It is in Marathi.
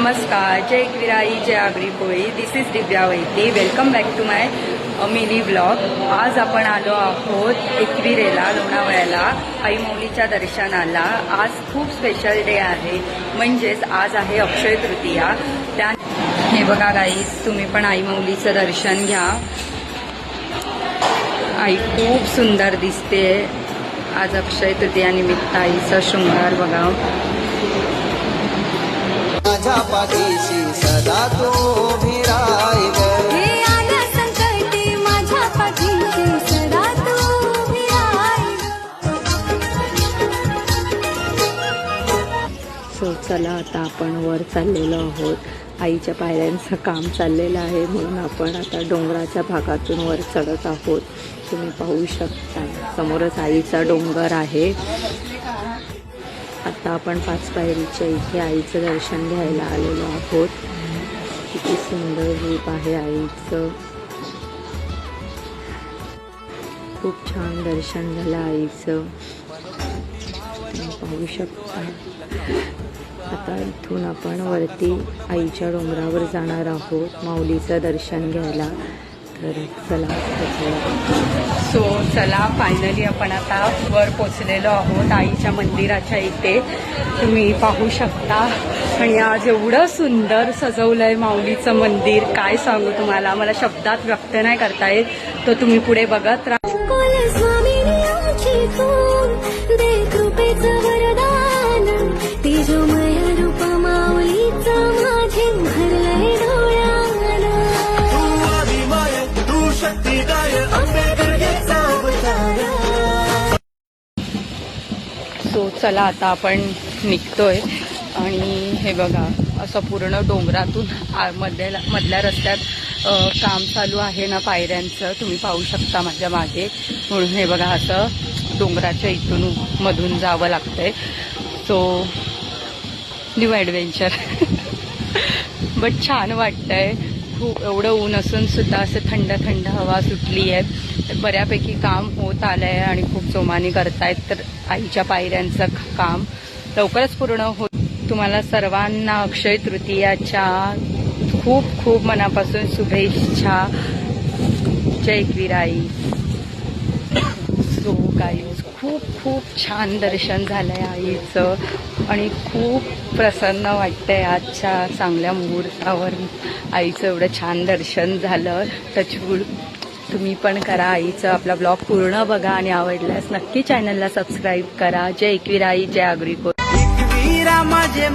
नमस्कार जय एकविराई जय आगरी पोळी this is Divya Vaiti welcome back to my mini blog आज आपण आलो आहोत एकविरेला लोणावळ्याला आई मौलीच्या दर्शनाला. आज खूप स्पेशल डे आहे. म्हणजेच आज आहे अक्षय तृतीया. त्या हे बघा गाई तुम्ही पण आई मौलीचं दर्शन घ्या. आई खूप सुंदर दिसते. आज अक्षय तृतीया निमित्त आईचा शृंगार बघा. माझ्या पाठीशी सदा तो भिराय हे आल्या संकटी माझ्या पाठीशी सदा सो चला आता आपण वर चाललेलो आहोत. आईच्या पायऱ्यांचं काम चाललेलं आहे म्हणून आपण आता डोंगराच्या भागातून वर चढत आहोत. तुम्ही पाहू शकता समोरच आईचा डोंगर आहे. आता आपण पाच पायरीच्या इथे आईचं दर्शन घ्यायला आलेलो आहोत. किती सुंदर रूप आहे आईचं. खूप छान दर्शन झालं आईचं. पाहू शकता. आता इथून आपण वरती आईच्या डोंगरावर जाणार आहोत. माऊलीचं दर्शन घ्यायला. चला सो चला फायनली आपण आता वर पोचलेलो आहोत आईच्या मंदिराच्या इथे. तुम्ही पाहू शकता. आणि आज एवढं सुंदर सजवलंय माऊलीचं मंदिर. काय सांगू तुम्हाला? मला शब्दात व्यक्त नाही करता येत. तो तुम्ही पुढे बघत राहा. वरदान. रूप माऊलीचं माझे चला आता आपण निघतोय. आणि हे बघा असं पूर्ण डोंगरातून आ- मधल्या मधल्या रस्त्यात काम चालू आहे ना पायऱ्यांचं तुम्ही पाहू शकता माझ्या मागे. म्हणून हे बघा असं डोंगराच्या इथून मधून जावं लागतंय. सो न्यू ॲडव्हेंचर बट छान वाटतंय. खूप एवढं ऊन असून सुद्धा असं थंड थंड हवा सुटली आहे. तर बऱ्यापैकी काम होत आलं आहे आणि खूप जोमाने करतायत. तर आईच्या पायऱ्यांचं काम लवकरच पूर्ण होत तुम्हाला सर्वांना अक्षय तृतीयाच्या खूप खूप मनापासून शुभेच्छा. जय एकविराई. सो गाईज खूप खूप छान दर्शन झालं आहे आईचं. आणि खूप प्रसन्न वाटतंय आजच्या चांगल्या मुहूर्तावर आईचं एवढं छान दर्शन झालं. टचवूड तुम्ही पण करा आईचं आपला ब्लॉग पूर्ण बघा आणि आवडल्यास नक्की चॅनलला सबस्क्राईब करा. जय एकविराई जय आगरी को माझे